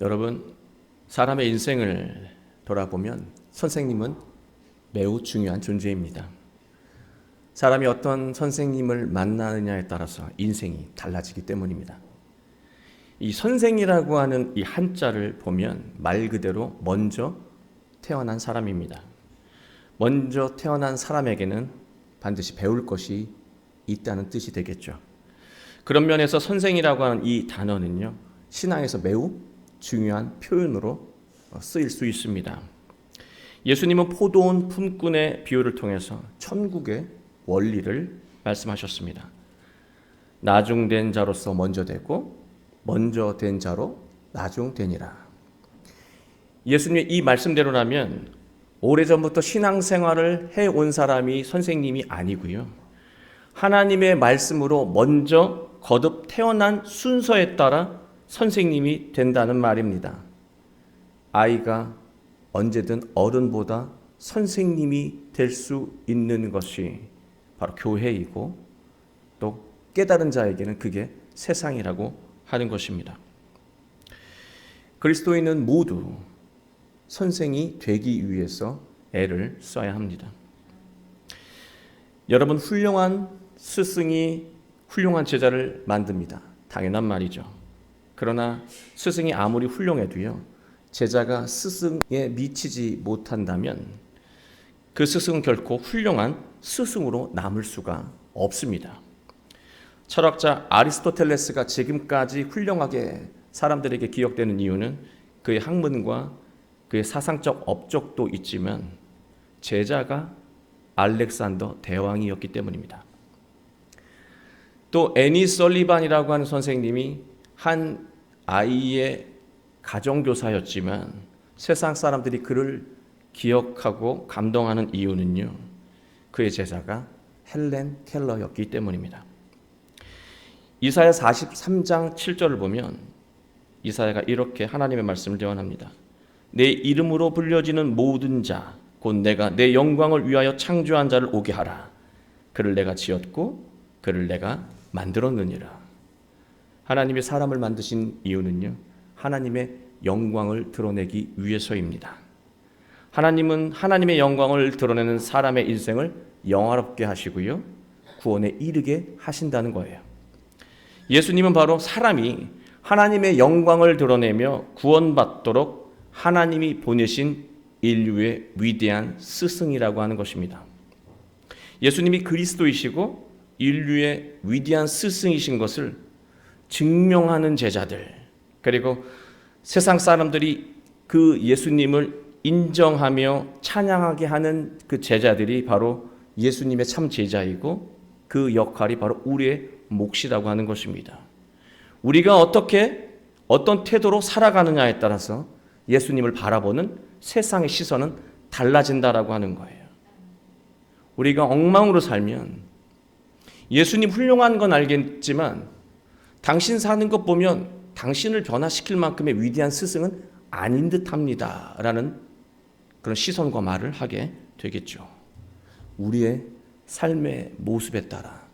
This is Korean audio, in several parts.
여러분, 사람의 인생을 돌아보면 선생님은 매우 중요한 존재입니다. 사람이 어떤 선생님을 만나느냐에 따라서 인생이 달라지기 때문입니다. 이 선생이라고 하는 이 한자를 보면 말 그대로 먼저 태어난 사람입니다. 먼저 태어난 사람에게는 반드시 배울 것이 있다는 뜻이 되겠죠. 그런 면에서 선생이라고 하는 이 단어는요, 신앙에서 매우 중요한 표현으로 쓰일 수 있습니다. 예수님은 포도원 품꾼의 비유를 통해서 천국의 원리를 말씀하셨습니다. 나중된 자로서 먼저 되고 먼저 된 자로 나중되니라. 예수님의 이 말씀대로라면 오래전부터 신앙생활을 해온 사람이 선생님이 아니고요. 하나님의 말씀으로 먼저 거듭 태어난 순서에 따라 선생님이 된다는 말입니다. 아이가 언제든 어른보다 선생님이 될 수 있는 것이 바로 교회이고 또 깨달은 자에게는 그게 세상이라고 하는 것입니다. 그리스도인은 모두 선생이 되기 위해서 애를 써야 합니다. 여러분 훌륭한 스승이 훌륭한 제자를 만듭니다. 당연한 말이죠. 그러나 스승이 아무리 훌륭해도요. 제자가 스승에 미치지 못한다면 그 스승은 결코 훌륭한 스승으로 남을 수가 없습니다. 철학자 아리스토텔레스가 지금까지 훌륭하게 사람들에게 기억되는 이유는 그의 학문과 그의 사상적 업적도 있지만 제자가 알렉산더 대왕이었기 때문입니다. 또 애니 설리반이라고 하는 선생님이 한 아이의 가정교사였지만 세상 사람들이 그를 기억하고 감동하는 이유는요. 그의 제자가 헬렌 켈러였기 때문입니다. 이사야 43장 7절을 보면 이사야가 이렇게 하나님의 말씀을 대언합니다. 내 이름으로 불려지는 모든 자, 곧 내가 내 영광을 위하여 창조한 자를 오게 하라. 그를 내가 지었고 그를 내가 만들었느니라. 하나님이 사람을 만드신 이유는요. 하나님의 영광을 드러내기 위해서입니다. 하나님은 하나님의 영광을 드러내는 사람의 인생을 영화롭게 하시고요. 구원에 이르게 하신다는 거예요. 예수님은 바로 사람이 하나님의 영광을 드러내며 구원받도록 하나님이 보내신 인류의 위대한 스승이라고 하는 것입니다. 예수님이 그리스도이시고 인류의 위대한 스승이신 것을 증명하는 제자들, 그리고 세상 사람들이 그 예수님을 인정하며 찬양하게 하는 그 제자들이 바로 예수님의 참 제자이고 그 역할이 바로 우리의 몫이라고 하는 것입니다. 우리가 어떻게 어떤 태도로 살아가느냐에 따라서 예수님을 바라보는 세상의 시선은 달라진다라고 하는 거예요. 우리가 엉망으로 살면 예수님 훌륭한 건 알겠지만 당신 사는 것 보면 당신을 변화시킬 만큼의 위대한 스승은 아닌 듯 합니다. 라는 그런 시선과 말을 하게 되겠죠. 우리의 삶의 모습에 따라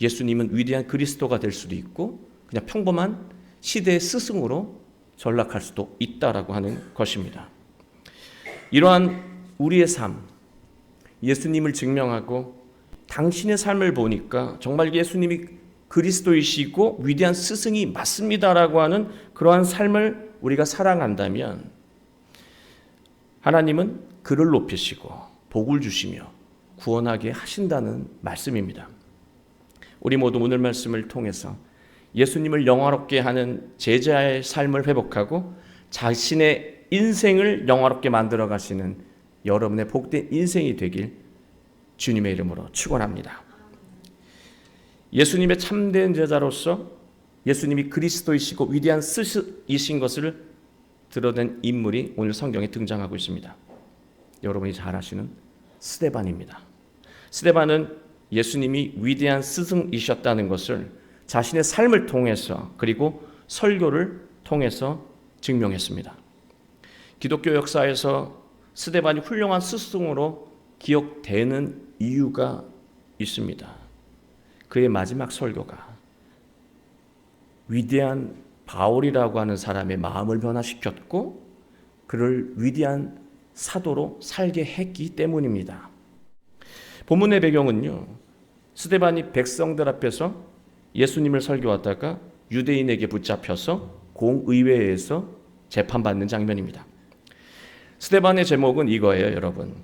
예수님은 위대한 그리스도가 될 수도 있고 그냥 평범한 시대의 스승으로 전락할 수도 있다라고 하는 것입니다. 이러한 우리의 삶, 예수님을 증명하고 당신의 삶을 보니까 정말 예수님이 그리스도이시고 위대한 스승이 맞습니다라고 하는 그러한 삶을 우리가 사랑한다면 하나님은 그를 높이시고 복을 주시며 구원하게 하신다는 말씀입니다. 우리 모두 오늘 말씀을 통해서 예수님을 영화롭게 하는 제자의 삶을 회복하고 자신의 인생을 영화롭게 만들어 가시는 여러분의 복된 인생이 되길 주님의 이름으로 축원합니다. 예수님의 참된 제자로서 예수님이 그리스도이시고 위대한 스승이신 것을 드러낸 인물이 오늘 성경에 등장하고 있습니다. 여러분이 잘 아시는 스데반입니다. 스데반은 예수님이 위대한 스승이셨다는 것을 자신의 삶을 통해서 그리고 설교를 통해서 증명했습니다. 기독교 역사에서 스데반이 훌륭한 스승으로 기억되는 이유가 있습니다. 그의 마지막 설교가 위대한 바울이라고 하는 사람의 마음을 변화시켰고 그를 위대한 사도로 살게 했기 때문입니다. 본문의 배경은요. 스데반이 백성들 앞에서 예수님을 설교하다가 유대인에게 붙잡혀서 공의회에서 재판받는 장면입니다. 스데반의 제목은 이거예요, 여러분.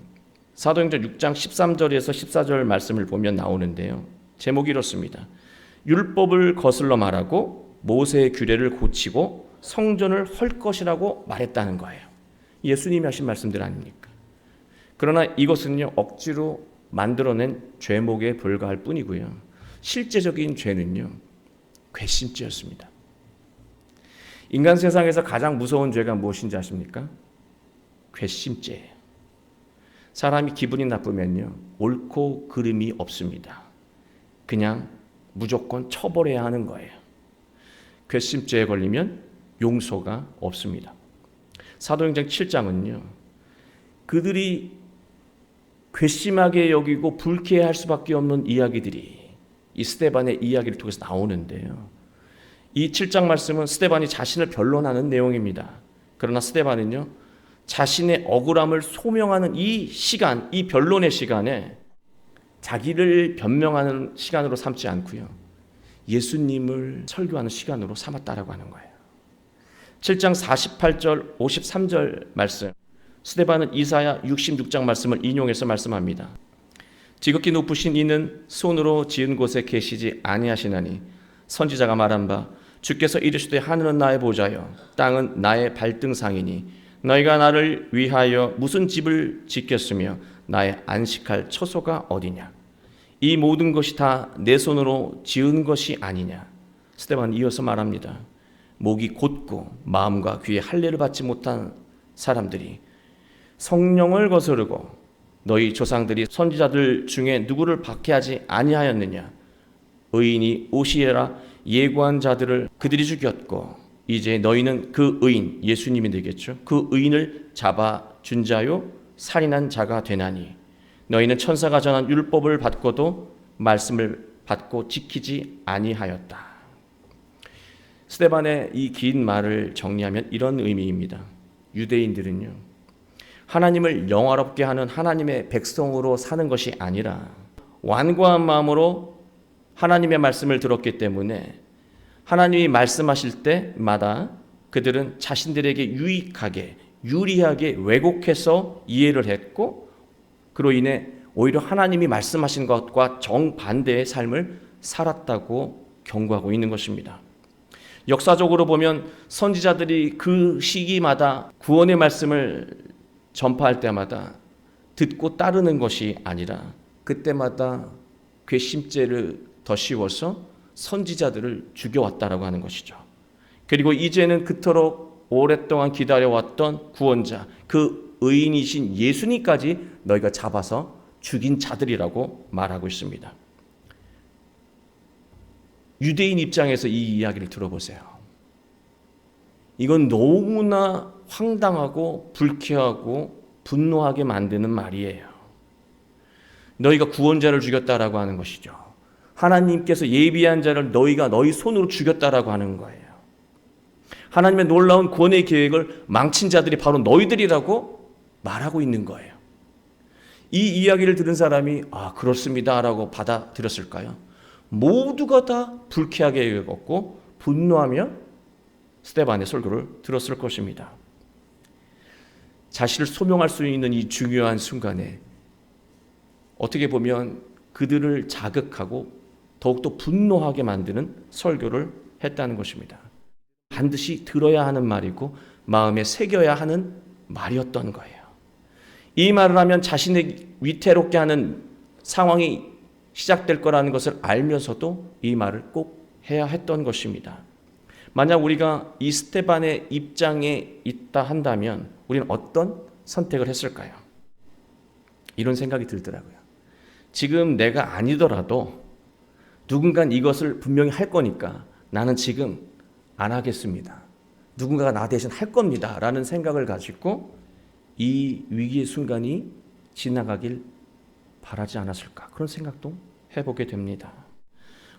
사도행전 6장 13절에서 14절 말씀을 보면 나오는데요. 제목이 이렇습니다. 율법을 거슬러 말하고 모세의 규례를 고치고 성전을 헐 것이라고 말했다는 거예요. 예수님이 하신 말씀들 아닙니까? 그러나 이것은요, 억지로 만들어낸 죄목에 불과할 뿐이고요. 실제적인 죄는요, 괘씸죄였습니다. 인간 세상에서 가장 무서운 죄가 무엇인지 아십니까? 괘씸죄예요. 사람이 기분이 나쁘면요, 옳고 그름이 없습니다. 그냥 무조건 처벌해야 하는 거예요. 괘씸죄에 걸리면 용서가 없습니다. 사도행전 7장은요. 그들이 괘씸하게 여기고 불쾌할 수밖에 없는 이야기들이 이 스테반의 이야기를 통해서 나오는데요. 이 7장 말씀은 스테반이 자신을 변론하는 내용입니다. 그러나 스테반은요. 자신의 억울함을 소명하는 이 시간, 이 변론의 시간에 자기를 변명하는 시간으로 삼지 않고요. 예수님을 설교하는 시간으로 삼았다라고 하는 거예요. 7장 48절, 53절 말씀. 스데반은 이사야 66장 말씀을 인용해서 말씀합니다. 지극히 높으신 이는 손으로 지은 곳에 계시지 아니하시나니 선지자가 말한 바 주께서 이르시되 하늘은 나의 보좌여 땅은 나의 발등상이니 너희가 나를 위하여 무슨 집을 짓겠으며 나의 안식할 처소가 어디냐? 이 모든 것이 다 내 손으로 지은 것이 아니냐? 스테반 이어서 말합니다. 목이 곧고 마음과 귀에 할례를 받지 못한 사람들이 성령을 거스르고 너희 조상들이 선지자들 중에 누구를 박해하지 아니하였느냐? 의인이 오시에라. 예고한 자들을 그들이 죽였고 이제 너희는 그 의인 예수님이 되겠죠? 그 의인을 잡아 준 자요 살인한 자가 되나니 너희는 천사가 전한 율법을 받고도 말씀을 받고 지키지 아니하였다 스테반의 이 긴 말을 정리하면 이런 의미입니다. 유대인들은요. 하나님을 영화롭게 하는 하나님의 백성으로 사는 것이 아니라 완고한 마음으로 하나님의 말씀을 들었기 때문에 하나님이 말씀하실 때마다 그들은 자신들에게 유익하게 유리하게 왜곡해서 이해를 했고 그로 인해 오히려 하나님이 말씀하신 것과 정반대의 삶을 살았다고 경고하고 있는 것입니다. 역사적으로 보면 선지자들이 그 시기마다 구원의 말씀을 전파할 때마다 듣고 따르는 것이 아니라 그때마다 괘씸죄를 더 씌워서 선지자들을 죽여왔다라고 하는 것이죠. 그리고 이제는 그토록 오랫동안 기다려왔던 구원자, 그 의인이신 예수님까지 너희가 잡아서 죽인 자들이라고 말하고 있습니다. 유대인 입장에서 이 이야기를 들어보세요. 이건 너무나 황당하고 불쾌하고 분노하게 만드는 말이에요. 너희가 구원자를 죽였다라고 하는 것이죠. 하나님께서 예비한 자를 너희가 너희 손으로 죽였다라고 하는 거예요. 하나님의 놀라운 구원의 계획을 망친 자들이 바로 너희들이라고 말하고 있는 거예요. 이 이야기를 들은 사람이 아 그렇습니다라고 받아들였을까요? 모두가 다 불쾌하게 여겼고 분노하며 스테반의 설교를 들었을 것입니다. 자신을 소명할 수 있는 이 중요한 순간에 어떻게 보면 그들을 자극하고 더욱더 분노하게 만드는 설교를 했다는 것입니다. 반드시 들어야 하는 말이고 마음에 새겨야 하는 말이었던 거예요. 이 말을 하면 자신을 위태롭게 하는 상황이 시작될 거라는 것을 알면서도 이 말을 꼭 해야 했던 것입니다. 만약 우리가 이 스테반의 입장에 있다 한다면 우리는 어떤 선택을 했을까요? 이런 생각이 들더라고요. 지금 내가 아니더라도 누군가 이것을 분명히 할 거니까 나는 지금 안 하겠습니다. 누군가가 나 대신 할 겁니다. 라는 생각을 가지고 이 위기의 순간이 지나가길 바라지 않았을까 그런 생각도 해보게 됩니다.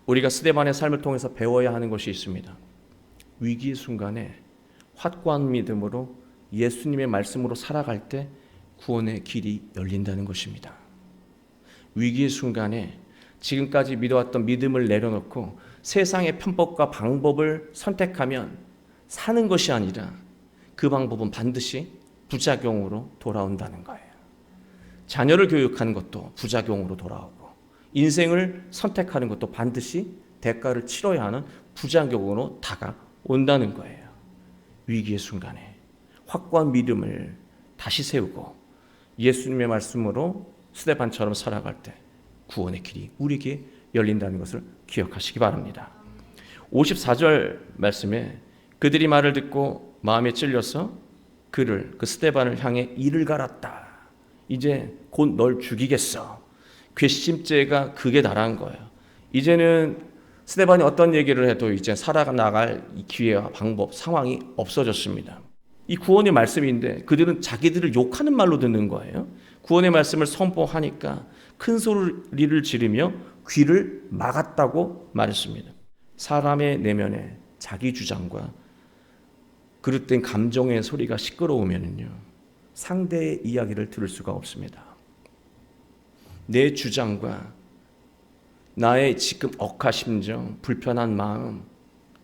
우리가 스데반의 삶을 통해서 배워야 하는 것이 있습니다. 위기의 순간에 확고한 믿음으로 예수님의 말씀으로 살아갈 때 구원의 길이 열린다는 것입니다. 위기의 순간에 지금까지 믿어왔던 믿음을 내려놓고 세상의 편법과 방법을 선택하면 사는 것이 아니라 그 방법은 반드시 부작용으로 돌아온다는 거예요. 자녀를 교육하는 것도 부작용으로 돌아오고 인생을 선택하는 것도 반드시 대가를 치러야 하는 부작용으로 다가온다는 거예요. 위기의 순간에 확고한 믿음을 다시 세우고 예수님의 말씀으로 스테반처럼 살아갈 때 구원의 길이 우리에게 열린다는 것을 기억하시기 바랍니다. 54절 말씀에 그들이 말을 듣고 마음에 찔려서 그를 그 스테반을 향해 이를 갈았다. 이제 곧 널 죽이겠어. 괘씸죄가 극에 달한 거예요. 이제는 스테반이 어떤 얘기를 해도 이제 살아나갈 기회와 방법, 상황이 없어졌습니다. 이 구원의 말씀인데 그들은 자기들을 욕하는 말로 듣는 거예요. 구원의 말씀을 선포하니까 큰 소리를 지르며 귀를 막았다고 말했습니다. 사람의 내면에 자기 주장과 그릇된 감정의 소리가 시끄러우면요 상대의 이야기를 들을 수가 없습니다. 내 주장과 나의 지금 억하심정, 불편한 마음,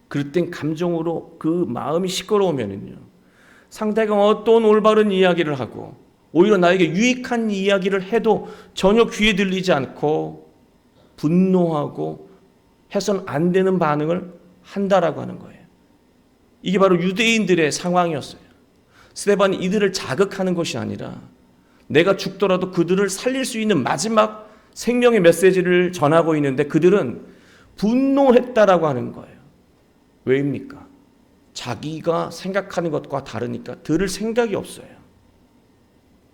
그릇된 감정으로 그 마음이 시끄러우면요 상대가 어떤 올바른 이야기를 하고 오히려 나에게 유익한 이야기를 해도 전혀 귀에 들리지 않고 분노하고 해선 안 되는 반응을 한다라고 하는 거예요. 이게 바로 유대인들의 상황이었어요. 스테반이 이들을 자극하는 것이 아니라 내가 죽더라도 그들을 살릴 수 있는 마지막 생명의 메시지를 전하고 있는데 그들은 분노했다라고 하는 거예요. 왜입니까? 자기가 생각하는 것과 다르니까 들을 생각이 없어요.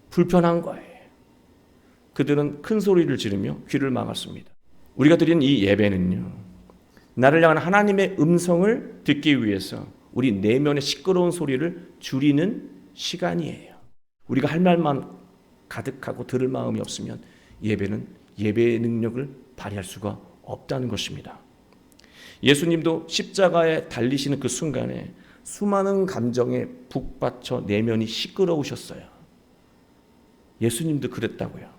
불편한 거예요. 그들은 큰 소리를 지르며 귀를 막았습니다. 우리가 드린 이 예배는요. 나를 향한 하나님의 음성을 듣기 위해서 우리 내면의 시끄러운 소리를 줄이는 시간이에요. 우리가 할 말만 가득하고 들을 마음이 없으면 예배는 예배의 능력을 발휘할 수가 없다는 것입니다. 예수님도 십자가에 달리시는 그 순간에 수많은 감정에 북받쳐 내면이 시끄러우셨어요. 예수님도 그랬다고요.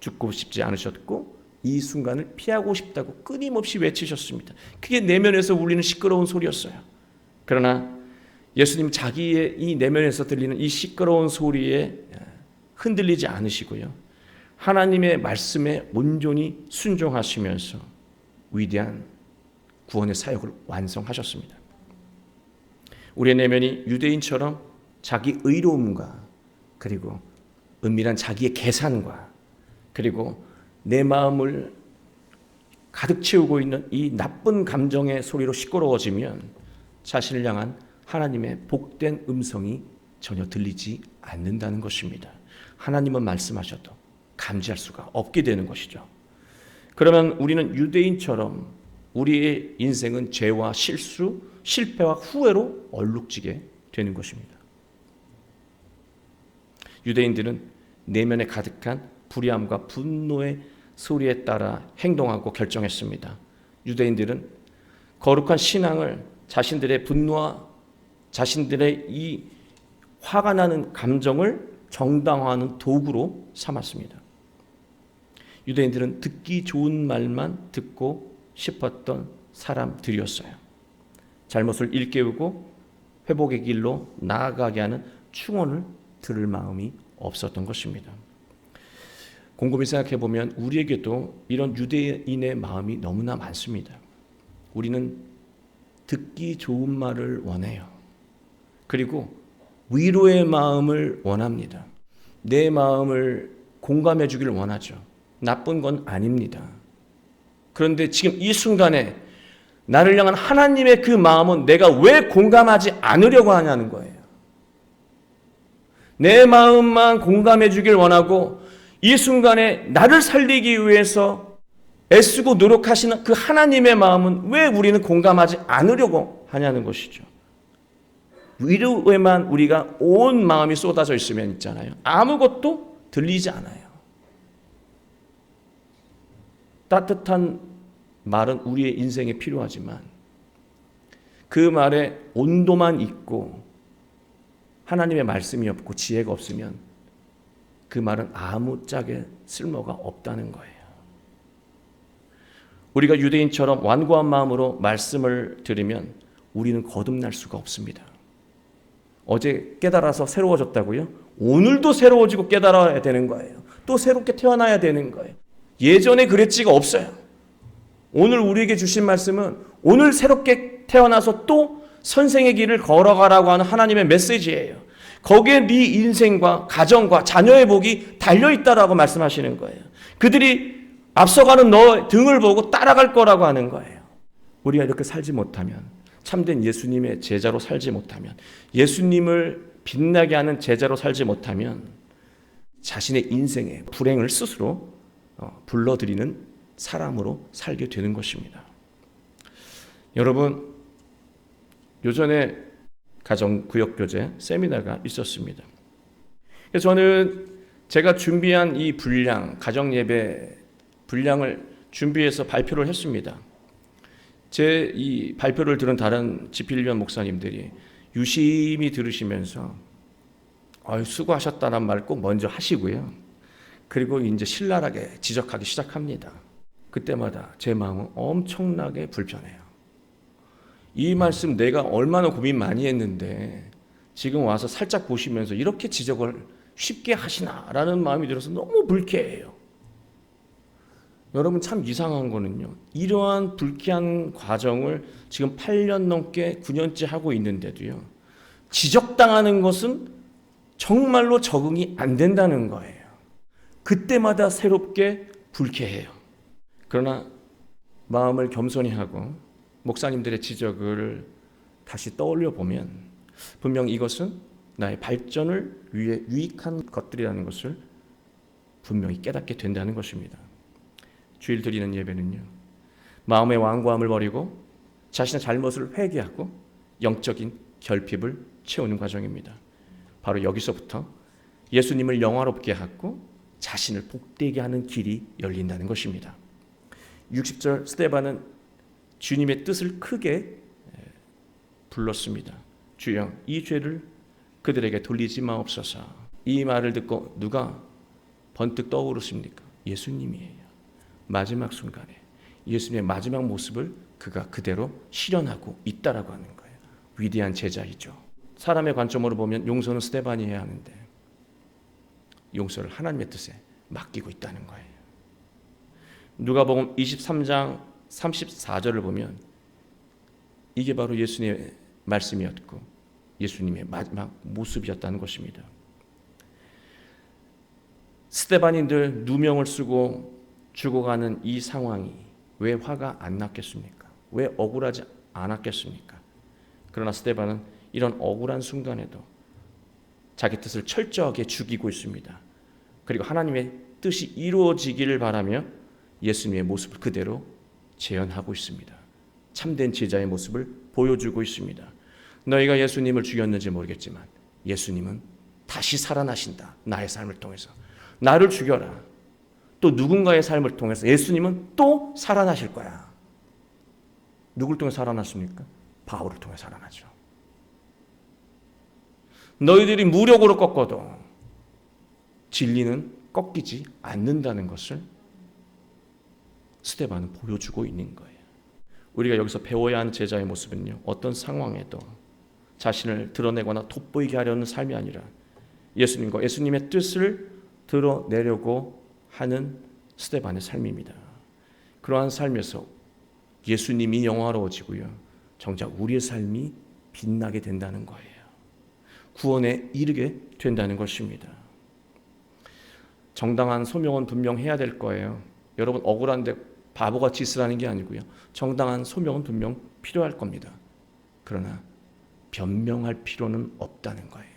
죽고 싶지 않으셨고 이 순간을 피하고 싶다고 끊임없이 외치셨습니다. 그게 내면에서 울리는 시끄러운 소리였어요. 그러나 예수님 자기의 이 내면에서 들리는 이 시끄러운 소리에 흔들리지 않으시고요. 하나님의 말씀에 온전히 순종하시면서 위대한 구원의 사역을 완성하셨습니다. 우리의 내면이 유대인처럼 자기 의로움과 그리고 은밀한 자기의 계산과 그리고 내 마음을 가득 채우고 있는 이 나쁜 감정의 소리로 시끄러워지면 자신을 향한 하나님의 복된 음성이 전혀 들리지 않는다는 것입니다. 하나님은 말씀하셔도 감지할 수가 없게 되는 것이죠. 그러면 우리는 유대인처럼 우리의 인생은 죄와 실수, 실패와 후회로 얼룩지게 되는 것입니다. 유대인들은 내면에 가득한 불의함과 분노의 소리에 따라 행동하고 결정했습니다. 유대인들은 거룩한 신앙을 자신들의 분노와 자신들의 이 화가 나는 감정을 정당화하는 도구로 삼았습니다. 유대인들은 듣기 좋은 말만 듣고 싶었던 사람들이었어요. 잘못을 일깨우고 회복의 길로 나아가게 하는 충원을 들을 마음이 없었던 것입니다. 곰곰이 생각해 보면 우리에게도 이런 유대인의 마음이 너무나 많습니다. 우리는 듣기 좋은 말을 원해요. 그리고 위로의 마음을 원합니다. 내 마음을 공감해 주기를 원하죠. 나쁜 건 아닙니다. 그런데 지금 이 순간에 나를 향한 하나님의 그 마음은 내가 왜 공감하지 않으려고 하냐는 거예요. 내 마음만 공감해 주길 원하고 이 순간에 나를 살리기 위해서 애쓰고 노력하시는 그 하나님의 마음은 왜 우리는 공감하지 않으려고 하냐는 것이죠. 위로에만 우리가 온 마음이 쏟아져 있으면 있잖아요. 아무것도 들리지 않아요. 따뜻한 말은 우리의 인생에 필요하지만 그 말에 온도만 있고 하나님의 말씀이 없고 지혜가 없으면 그 말은 아무짝에 쓸모가 없다는 거예요. 우리가 유대인처럼 완고한 마음으로 말씀을 들으면 우리는 거듭날 수가 없습니다. 어제 깨달아서 새로워졌다고요? 오늘도 새로워지고 깨달아야 되는 거예요. 또 새롭게 태어나야 되는 거예요. 예전에 그랬지가 없어요. 오늘 우리에게 주신 말씀은 오늘 새롭게 태어나서 또 선생의 길을 걸어가라고 하는 하나님의 메시지예요. 거기에 네 인생과 가정과 자녀의 복이 달려 있다라고 말씀하시는 거예요. 그들이 앞서가는 너 등을 보고 따라갈 거라고 하는 거예요. 우리가 이렇게 살지 못하면 참된 예수님의 제자로 살지 못하면 예수님을 빛나게 하는 제자로 살지 못하면 자신의 인생의 불행을 스스로 어, 불러들이는 사람으로 살게 되는 것입니다. 여러분 요전에 가정 구역 교제 세미나가 있었습니다. 그래서 저는 제가 준비한 이 분량 가정 예배 분량을 준비해서 발표를 했습니다. 제 이 발표를 들은 다른 집필위원 목사님들이 유심히 들으시면서 수고하셨다는 말 꼭 먼저 하시고요. 그리고 이제 신랄하게 지적하기 시작합니다. 그때마다 제 마음은 엄청나게 불편해요. 이 말씀 내가 얼마나 고민 많이 했는데 지금 와서 살짝 보시면서 이렇게 지적을 쉽게 하시나라는 마음이 들어서 너무 불쾌해요. 여러분 참 이상한 거는요. 이러한 불쾌한 과정을 지금 8년 넘게 9년째 하고 있는데도요. 지적당하는 것은 정말로 적응이 안 된다는 거예요. 그때마다 새롭게 불쾌해요. 그러나 마음을 겸손히 하고 목사님들의 지적을 다시 떠올려 보면 분명 이것은 나의 발전을 위해 유익한 것들이라는 것을 분명히 깨닫게 된다는 것입니다. 주일 드리는 예배는요. 마음의 완고함을 버리고 자신의 잘못을 회개하고 영적인 결핍을 채우는 과정입니다. 바로 여기서부터 예수님을 영화롭게 하고 자신을 복되게 하는 길이 열린다는 것입니다. 60절 스테반은 주님의 뜻을 크게 불렀습니다. 주여 이 죄를 그들에게 돌리지 마옵소서. 이 말을 듣고 누가 번뜩 떠오르십니까? 예수님이에요. 마지막 순간에 예수님의 마지막 모습을 그가 그대로 실현하고 있다라고 하는 거예요. 위대한 제자이죠. 사람의 관점으로 보면 용서는 스테반이 해야 하는데 용서를 하나님의 뜻에 맡기고 있다는 거예요. 누가복음 23장 34절을 보면 이게 바로 예수님의 말씀이었고 예수님의 마지막 모습이었다는 것입니다. 스테반인들 누명을 쓰고 죽어가는 이 상황이 왜 화가 안 났겠습니까? 왜 억울하지 않았겠습니까? 그러나 스테반은 이런 억울한 순간에도 자기 뜻을 철저하게 죽이고 있습니다. 그리고 하나님의 뜻이 이루어지기를 바라며 예수님의 모습을 그대로 재현하고 있습니다. 참된 제자의 모습을 보여주고 있습니다. 너희가 예수님을 죽였는지 모르겠지만 예수님은 다시 살아나신다. 나의 삶을 통해서. 나를 죽여라. 또 누군가의 삶을 통해서 예수님은 또 살아나실 거야. 누굴 통해 살아났습니까? 바울을 통해 살아나죠. 너희들이 무력으로 꺾어도 진리는 꺾이지 않는다는 것을 스테반은 보여주고 있는 거예요. 우리가 여기서 배워야 하는 제자의 모습은요. 어떤 상황에도 자신을 드러내거나 돋보이게 하려는 삶이 아니라 예수님과 예수님의 뜻을 드러내려고 하는 스테반의 삶입니다. 그러한 삶에서 예수님이 영화로워지고요. 정작 우리의 삶이 빛나게 된다는 거예요. 구원에 이르게 된다는 것입니다. 정당한 소명은 분명 해야 될 거예요. 여러분 억울한데 바보같이 있으라는 게 아니고요. 정당한 소명은 분명 필요할 겁니다. 그러나 변명할 필요는 없다는 거예요.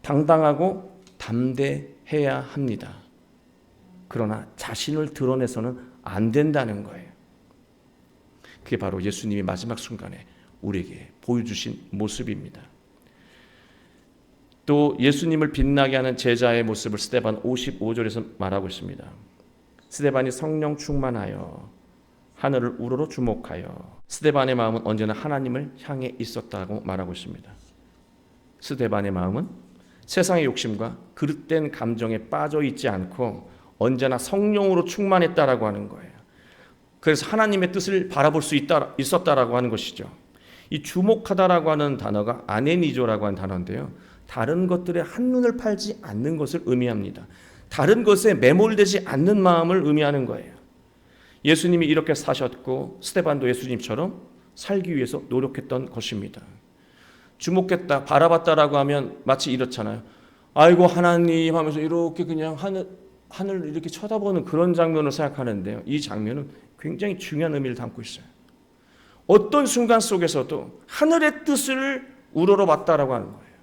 당당하고 담대해야 합니다. 그러나 자신을 드러내서는 안 된다는 거예요. 그게 바로 예수님이 마지막 순간에 우리에게 보여주신 모습입니다. 또 예수님을 빛나게 하는 제자의 모습을 스테반 55절에서 말하고 있습니다. 스테반이 성령 충만하여 하늘을 우러러 주목하여 스데반의 마음은 언제나 하나님을 향해 있었다고 말하고 있습니다. 스데반의 마음은 세상의 욕심과 그릇된 감정에 빠져 있지 않고 언제나 성령으로 충만했다라고 하는 거예요. 그래서 하나님의 뜻을 바라볼 수 있다, 있었다라고 하는 것이죠. 이 주목하다라고 하는 단어가 아네니조라고 하는 단어인데요. 다른 것들에 한눈을 팔지 않는 것을 의미합니다. 다른 것에 매몰되지 않는 마음을 의미하는 거예요. 예수님이 이렇게 사셨고 스테반도 예수님처럼 살기 위해서 노력했던 것입니다. 주목했다, 바라봤다라고 하면 마치 이렇잖아요. 아이고 하나님 하면서 이렇게 그냥 하늘 하늘 이렇게 쳐다보는 그런 장면을 생각하는데요. 이 장면은 굉장히 중요한 의미를 담고 있어요. 어떤 순간 속에서도 하늘의 뜻을 우러러 봤다라고 하는 거예요.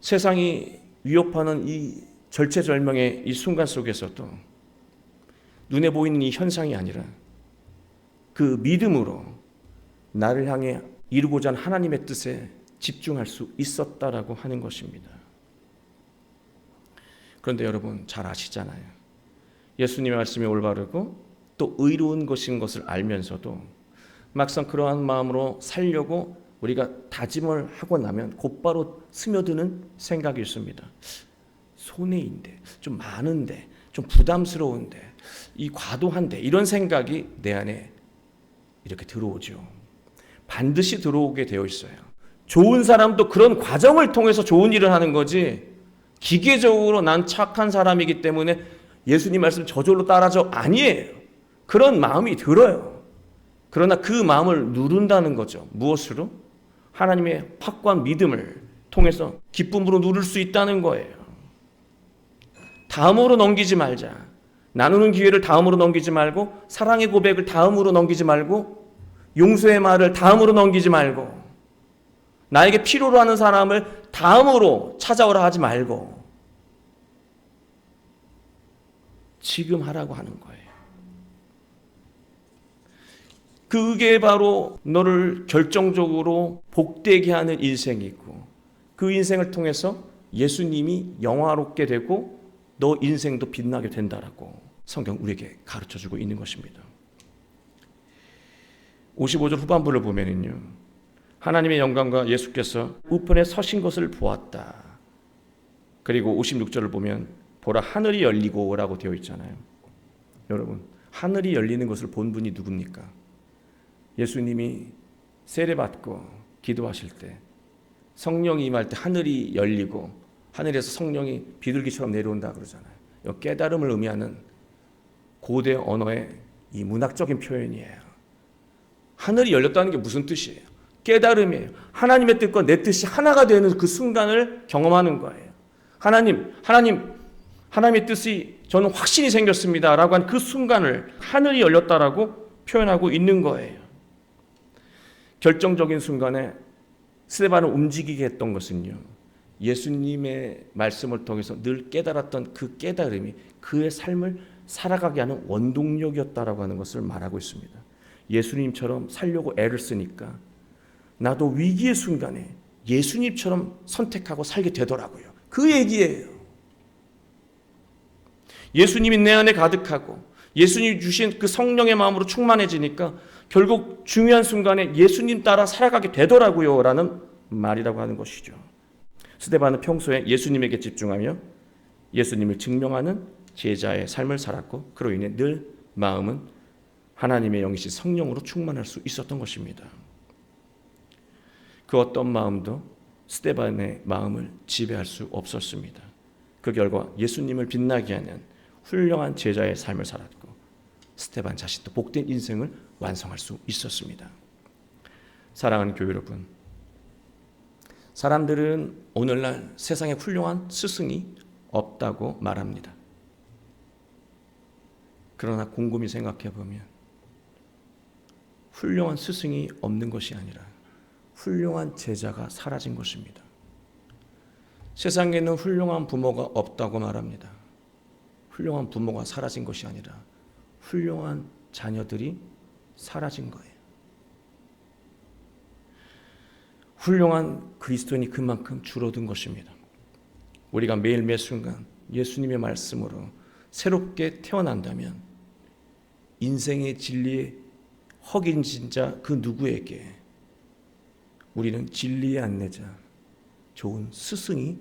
세상이 위협하는 이 절체절명의 이 순간 속에서도 눈에 보이는 이 현상이 아니라 그 믿음으로 나를 향해 이루고자 하는 하나님의 뜻에 집중할 수 있었다라고 하는 것입니다. 그런데 여러분 잘 아시잖아요. 예수님의 말씀이 올바르고 또 의로운 것인 것을 알면서도 막상 그러한 마음으로 살려고 우리가 다짐을 하고 나면 곧바로 스며드는 생각이 있습니다. 손해인데, 좀 많은데, 좀 부담스러운데, 이 과도한데 이런 생각이 내 안에 이렇게 들어오죠. 반드시 들어오게 되어 있어요. 좋은 사람도 그런 과정을 통해서 좋은 일을 하는 거지. 기계적으로 난 착한 사람이기 때문에 예수님 말씀 저절로 따라줘 아니에요. 그런 마음이 들어요. 그러나 그 마음을 누른다는 거죠. 무엇으로? 하나님의 확고한 믿음을 통해서 기쁨으로 누를 수 있다는 거예요. 다음으로 넘기지 말자. 나누는 기회를 다음으로 넘기지 말고 사랑의 고백을 다음으로 넘기지 말고 용서의 말을 다음으로 넘기지 말고 나에게 필요로 하는 사람을 다음으로 찾아오라 하지 말고 지금 하라고 하는 거예요. 그게 바로 너를 결정적으로 복되게 하는 인생이 있고 그 인생을 통해서 예수님이 영화롭게 되고 너 인생도 빛나게 된다라고 성경 우리에게 가르쳐 주고 있는 것입니다. 55절 후반부를 보면은요. 하나님의 영광과 예수께서 우편에 서신 것을 보았다. 그리고 56절을 보면 보라 하늘이 열리고라고 되어 있잖아요. 여러분, 하늘이 열리는 것을 본 분이 누굽니까? 예수님이 세례 받고 기도하실 때 성령이 임할 때 하늘이 열리고 하늘에서 성령이 비둘기처럼 내려온다 그러잖아요. 이 깨달음을 의미하는 고대 언어의 이 문학적인 표현이에요. 하늘이 열렸다는 게 무슨 뜻이에요? 깨달음이에요. 하나님의 뜻과 내 뜻이 하나가 되는 그 순간을 경험하는 거예요. 하나님, 하나님, 하나님의 뜻이 저는 확신이 생겼습니다라고 한 그 순간을 하늘이 열렸다라고 표현하고 있는 거예요. 결정적인 순간에 스테반을 움직이게 했던 것은요. 예수님의 말씀을 통해서 늘 깨달았던 그 깨달음이 그의 삶을 살아가게 하는 원동력이었다라고 하는 것을 말하고 있습니다. 예수님처럼 살려고 애를 쓰니까 나도 위기의 순간에 예수님처럼 선택하고 살게 되더라고요. 그 얘기예요. 예수님이 내 안에 가득하고 예수님 주신 그 성령의 마음으로 충만해지니까 결국 중요한 순간에 예수님 따라 살아가게 되더라고요. 라는 말이라고 하는 것이죠. 스테반은 평소에 예수님에게 집중하며 예수님을 증명하는 제자의 삶을 살았고 그로 인해 늘 마음은 하나님의 영이신 성령으로 충만할 수 있었던 것입니다. 그 어떤 마음도 스테반의 마음을 지배할 수 없었습니다. 그 결과 예수님을 빛나게 하는 훌륭한 제자의 삶을 살았고 스테반 자신도 복된 인생을 완성할 수 있었습니다. 사랑하는 교회 여러분, 사람들은 오늘날 세상에 훌륭한 스승이 없다고 말합니다. 그러나 곰곰이 생각해 보면 훌륭한 스승이 없는 것이 아니라 훌륭한 제자가 사라진 것입니다. 세상에는 훌륭한 부모가 없다고 말합니다. 훌륭한 부모가 사라진 것이 아니라 훌륭한 자녀들이 사라진 거예요. 훌륭한 그리스도인이 그만큼 줄어든 것입니다. 우리가 매일 매 순간 예수님의 말씀으로 새롭게 태어난다면 인생의 진리에 허긴진 자그 누구에게 우리는 진리의 안내자, 좋은 스승이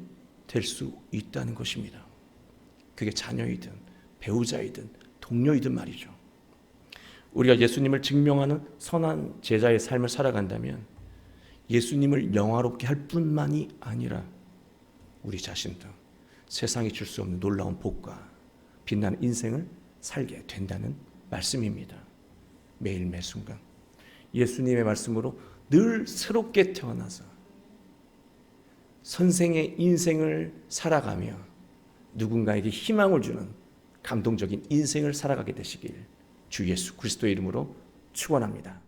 될 수 있다는 것입니다. 그게 자녀이든 배우자이든 동료이든 말이죠. 우리가 예수님을 증명하는 선한 제자의 삶을 살아간다면 예수님을 영화롭게 할 뿐만이 아니라 우리 자신도 세상이 줄 수 없는 놀라운 복과 빛나는 인생을 살게 된다는 말씀입니다. 매일 매 순간 예수님의 말씀으로 늘 새롭게 태어나서 선생의 인생을 살아가며 누군가에게 희망을 주는 감동적인 인생을 살아가게 되시길 주 예수 그리스도의 이름으로 축원합니다.